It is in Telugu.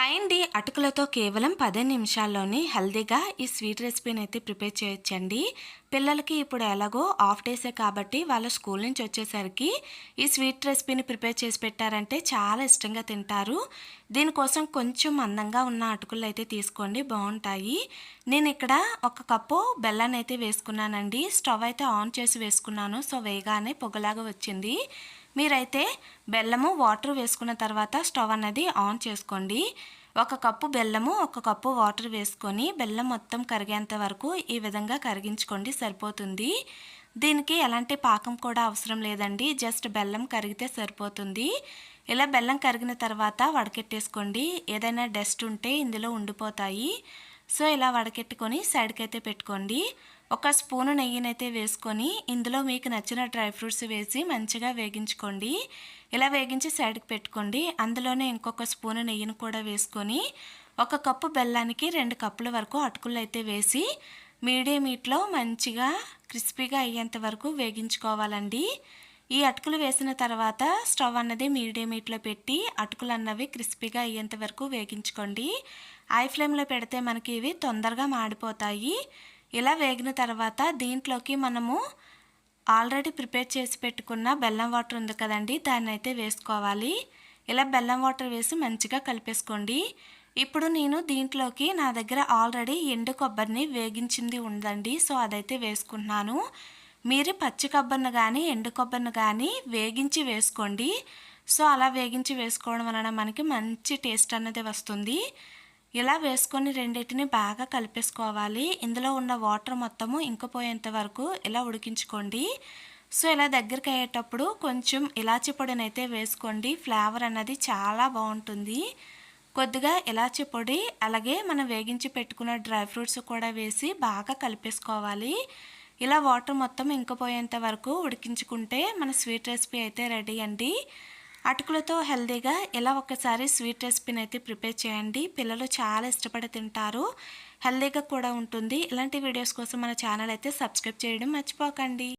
హాయ్ అండి అటుకులతో కేవలం పదే నిమిషాల్లోనే హెల్దీగా ఈ స్వీట్ రెసిపీని అయితే ప్రిపేర్ చేయొచ్చండి. పిల్లలకి ఇప్పుడు ఎలాగో ఆఫ్ డేసే కాబట్టి వాళ్ళ స్కూల్ నుంచి వచ్చేసరికి ఈ స్వీట్ రెసిపీని ప్రిపేర్ చేసి పెట్టారంటే చాలా ఇష్టంగా తింటారు. దీనికోసం కొంచెం అందంగా ఉన్న అటుకులు అయితే తీసుకోండి బాగుంటాయి. నేను ఇక్కడ ఒక కప్పు బెల్లాన్ని అయితే వేసుకున్నానండి. స్టవ్ అయితే ఆన్ చేసి వేసుకున్నాను. సో వేగానే పొగలాగా వచ్చింది. మీరైతే బెల్లము వాటర్ వేసుకున్న తర్వాత స్టవ్ అన్నది ఆన్ చేసుకోండి. ఒక కప్పు బెల్లము ఒక కప్పు వాటర్ వేసుకొని బెల్లం మొత్తం కరిగేంత వరకు ఈ విధంగా కరిగించుకోండి సరిపోతుంది. దీనికి ఎలాంటి పాకం కూడా అవసరం లేదండి. జస్ట్ బెల్లం కరిగితే సరిపోతుంది. ఇలా బెల్లం కరిగిన తర్వాత వడకెట్టేసుకోండి. ఏదైనా డస్ట్ ఉంటే ఇందులో ఉండిపోతాయి. సో ఇలా వడకెట్టుకొని సైడ్కి అయితే పెట్టుకోండి. ఒక స్పూను నెయ్యినైతే వేసుకొని ఇందులో మీకు నచ్చిన డ్రై ఫ్రూట్స్ వేసి మంచిగా వేగించుకోండి. ఇలా వేగించి సైడ్కి పెట్టుకోండి. అందులోనే ఇంకొక స్పూను నెయ్యిని కూడా వేసుకొని ఒక కప్పు బెల్లానికి రెండు కప్పుల వరకు అటుకులు అయితే వేసి మీడియం హీట్లో మంచిగా క్రిస్పీగా అయ్యేంత వరకు వేగించుకోవాలండి. ఈ అటుకులు వేసిన తర్వాత స్టవ్ అన్నది మీడియం హీట్లో పెట్టి అటుకులు అన్నవి క్రిస్పీగా అయ్యేంత వరకు వేగించుకోండి. ఐ ఫ్లేమ్లో పెడితే మనకి ఇవి తొందరగా మాడిపోతాయి. ఇలా వేగిన తర్వాత దీంట్లోకి మనము ఆల్రెడీ ప్రిపేర్ చేసి పెట్టుకున్న బెల్లం వాటర్ ఉంది కదండి దాన్ని అయితే వేసుకోవాలి. ఇలా బెల్లం వాటర్ వేసి మంచిగా కలిపేసుకోండి. ఇప్పుడు నేను దీంట్లోకి నా దగ్గర ఆల్రెడీ ఎండు కొబ్బరిని వేగించింది ఉందండి సో అదైతే వేసుకుంటున్నాను. మీరు పచ్చి కొబ్బరిని కానీ ఎండు కొబ్బరిని కానీ వేగించి వేసుకోండి. సో అలా వేగించి వేసుకోవడం వలన మనకి మంచి టేస్ట్ అన్నది వస్తుంది. ఇలా వేసుకొని రెండింటిని బాగా కలిపేసుకోవాలి. ఇందులో ఉన్న వాటర్ మొత్తము ఇంకిపోయేంత వరకు ఇలా ఉడికించుకోండి. సో ఇలా దగ్గరికి అయ్యేటప్పుడు కొంచెం ఇలాచి పొడిని అయితే వేసుకోండి. ఫ్లేవర్ అన్నది చాలా బాగుంటుంది. కొద్దిగా ఇలాచి పొడి అలాగే మనం వేగించి పెట్టుకున్న డ్రై ఫ్రూట్స్ కూడా వేసి బాగా కలిపేసుకోవాలి. ఇలా వాటర్ మొత్తం ఇంకిపోయేంత వరకు ఉడికించుకుంటే మన స్వీట్ రెసిపీ అయితే రెడీ అండి. అటుకులతో హెల్దీగా ఇలా ఒకసారి స్వీట్ రెసిపీని అయితే ప్రిపేర్ చేయండి. పిల్లలు చాలా ఇష్టపడి తింటారు. హెల్దీగా కూడా ఉంటుంది. ఇలాంటి వీడియోస్ కోసం మన ఛానల్ అయితే సబ్స్క్రైబ్ చేయడం మర్చిపోకండి.